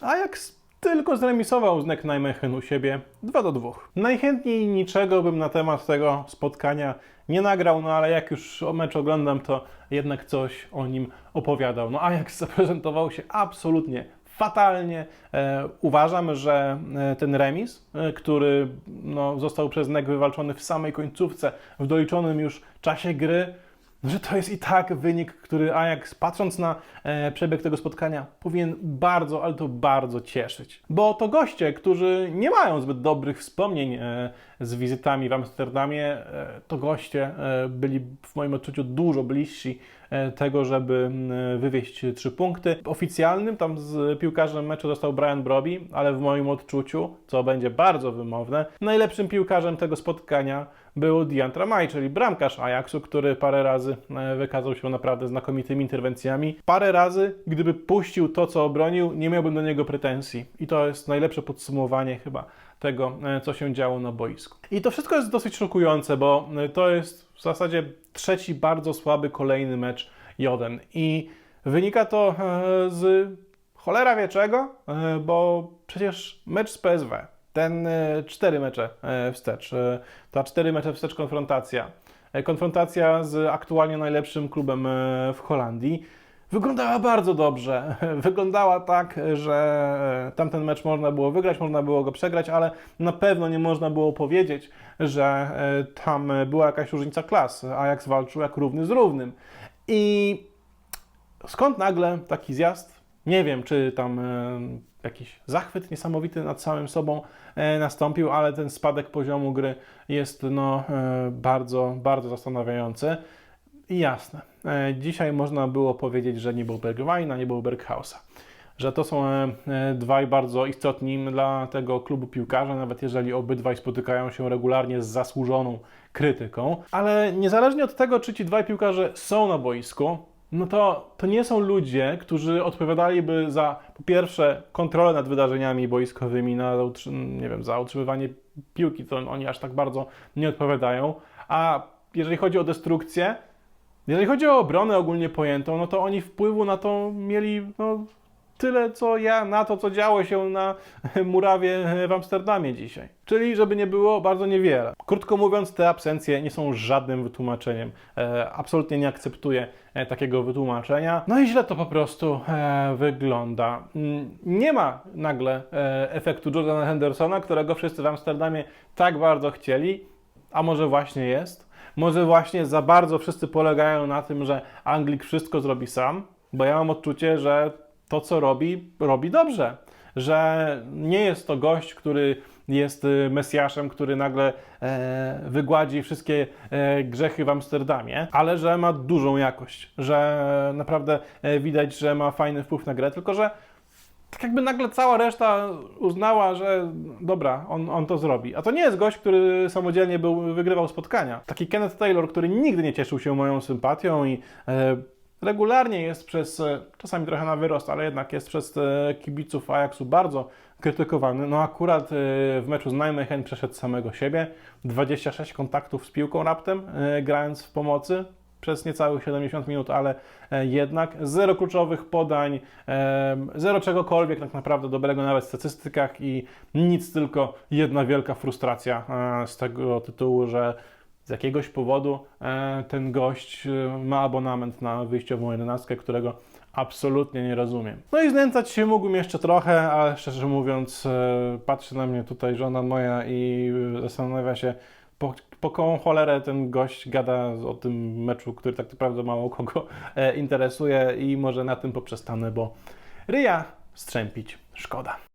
Ajax tylko zremisował z Nijmegen u siebie 2 do 2. Najchętniej niczego bym na temat tego spotkania nie nagrał, no ale jak już o mecz oglądam, to jednak coś o nim opowiadał. No Ajax zaprezentował się absolutnie fatalnie. E, uważam, że e, ten remis, e, który no, został przez NEC wywalczony w samej końcówce, w doliczonym już czasie gry, że to jest i tak wynik, który Ajax, patrząc na e, przebieg tego spotkania, powinien bardzo, ale to bardzo cieszyć. Bo to goście, którzy nie mają zbyt dobrych wspomnień e, z wizytami w Amsterdamie, e, to goście byli w moim odczuciu dużo bliżsi tego, żeby wywieźć trzy punkty. Oficjalnym tam z piłkarzem meczu został Brian Broby, ale w moim odczuciu, co będzie bardzo wymowne, najlepszym piłkarzem tego spotkania był Dian Tramaj, czyli bramkarz Ajaxu, który parę razy e, wykazał się naprawdę znakomitymi interwencjami. Parę razy, gdyby puścił to, co obronił, nie miałbym do niego pretensji. I to jest najlepsze podsumowanie chyba tego, e, co się działo na boisku. I to wszystko jest dosyć szokujące, bo e, to jest w zasadzie trzeci bardzo słaby kolejny mecz Joden. I wynika to z cholera wie czego, bo przecież mecz z PSW, ten e, cztery mecze e, wstecz, e, ta cztery mecze wstecz konfrontacja, konfrontacja z aktualnie najlepszym klubem w Holandii, wyglądała bardzo dobrze. Wyglądała tak, że tamten mecz można było wygrać, można było go przegrać, ale na pewno nie można było powiedzieć, że tam była jakaś różnica klas. Ajax walczył jak równy z równym. I skąd nagle taki zjazd? Nie wiem, czy tam e, jakiś zachwyt niesamowity nad samym sobą e, nastąpił, ale ten spadek poziomu gry jest no, e, bardzo, bardzo zastanawiający. I jasne, dzisiaj można było powiedzieć, że nie był Bergwajna, nie był Berghausa. Że to są dwaj bardzo istotni dla tego klubu piłkarze, nawet jeżeli obydwaj spotykają się regularnie z zasłużoną krytyką. Ale niezależnie od tego, czy ci dwaj piłkarze są na boisku, no to, to nie są ludzie, którzy odpowiadaliby za po pierwsze kontrolę nad wydarzeniami boiskowymi, na, nie wiem, za utrzymywanie piłki, to oni aż tak bardzo nie odpowiadają. A jeżeli chodzi o destrukcję, jeżeli chodzi o obronę ogólnie pojętą, no to oni wpływu na to mieli no, tyle, co ja na to, co działo się na murawie w Amsterdamie dzisiaj. Czyli, żeby nie było, bardzo niewiele. Krótko mówiąc, te absencje nie są żadnym wytłumaczeniem. E, absolutnie nie akceptuję e, takiego wytłumaczenia. No i źle to po prostu e, wygląda. Mm, Nie ma nagle e, efektu Jordana Hendersona, którego wszyscy w Amsterdamie tak bardzo chcieli, a może właśnie jest. Może właśnie za bardzo wszyscy polegają na tym, że Anglik wszystko zrobi sam, bo ja mam odczucie, że to, co robi, robi dobrze. Że nie jest to gość, który jest y, Mesjaszem, który nagle e, wygładzi wszystkie e, grzechy w Amsterdamie, ale że ma dużą jakość, że naprawdę e, widać, że ma fajny wpływ na grę, tylko że tak jakby nagle cała reszta uznała, że dobra, on, on to zrobi. A to nie jest gość, który samodzielnie był, wygrywał spotkania. Taki Kenneth Taylor, który nigdy nie cieszył się moją sympatią i e, regularnie jest przez, e, czasami trochę na wyrost, ale jednak jest przez kibiców Ajaxu bardzo krytykowany. No akurat e, w meczu z Nijmegen przeszedł samego siebie. 26 kontaktów z piłką raptem, e, grając w pomocy przez niecałych 70 minut, ale jednak zero kluczowych podań, zero czegokolwiek tak naprawdę dobrego nawet w statystykach i nic, tylko jedna wielka frustracja z tego tytułu, że z jakiegoś powodu e, ten gość e, ma abonament na wyjściową jedenastkę, którego absolutnie nie rozumiem. No i znęcać się mógłbym jeszcze trochę, ale szczerze mówiąc e, patrzy na mnie tutaj żona moja i zastanawia się, po, po koło cholerę ten gość gada o tym meczu, który tak naprawdę mało kogo interesuje i może na tym poprzestanę, bo ryja strzępić szkoda.